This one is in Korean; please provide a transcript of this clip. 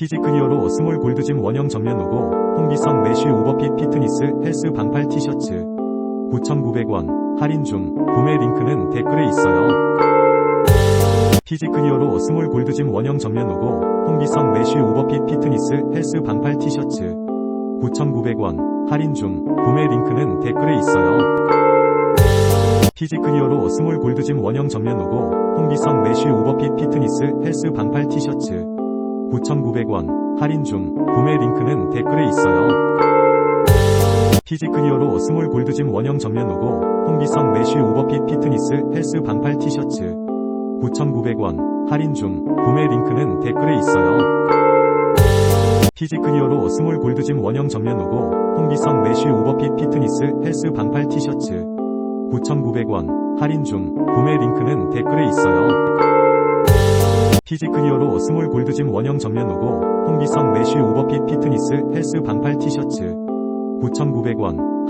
피지크리어로 스몰 골드짐 원형 전면 로고, 홍비성 메쉬 오버핏 피트니스 헬스 반팔 티셔츠. 9,900원, 할인 중, 구매 링크는 댓글에 있어요. 피지크리어로 스몰 골드짐 원형 전면 로고, 홍비성 메쉬 오버핏 피트니스 헬스 반팔 티셔츠. 9,900원, 할인 중, 구매 링크는 댓글에 있어요. 피지크리어로 스몰 골드짐 원형 전면 로고, 홍비성 메쉬 오버핏 피트니스 헬스 반팔 티셔츠. 9,900원, 할인 중, 구매 링크는 댓글에 있어요. 피지크리어로 스몰 골드짐 원형 전면 로고, 홍비성 메쉬 오버핏 피트니스 헬스 반팔 티셔츠. 9,900원, 할인 중, 구매 링크는 댓글에 있어요. 피지크리어로 스몰 골드짐 원형 전면 로고, 홍비성 메쉬 오버핏 피트니스 헬스 반팔 티셔츠. 9,900원, 할인 중, 구매 링크는 댓글에 있어요. 피지크리어로 스몰 골드짐 원형 전면 로고, 홍비성 메쉬 오버핏 피트니스 헬스 반팔 티셔츠. 9,900원,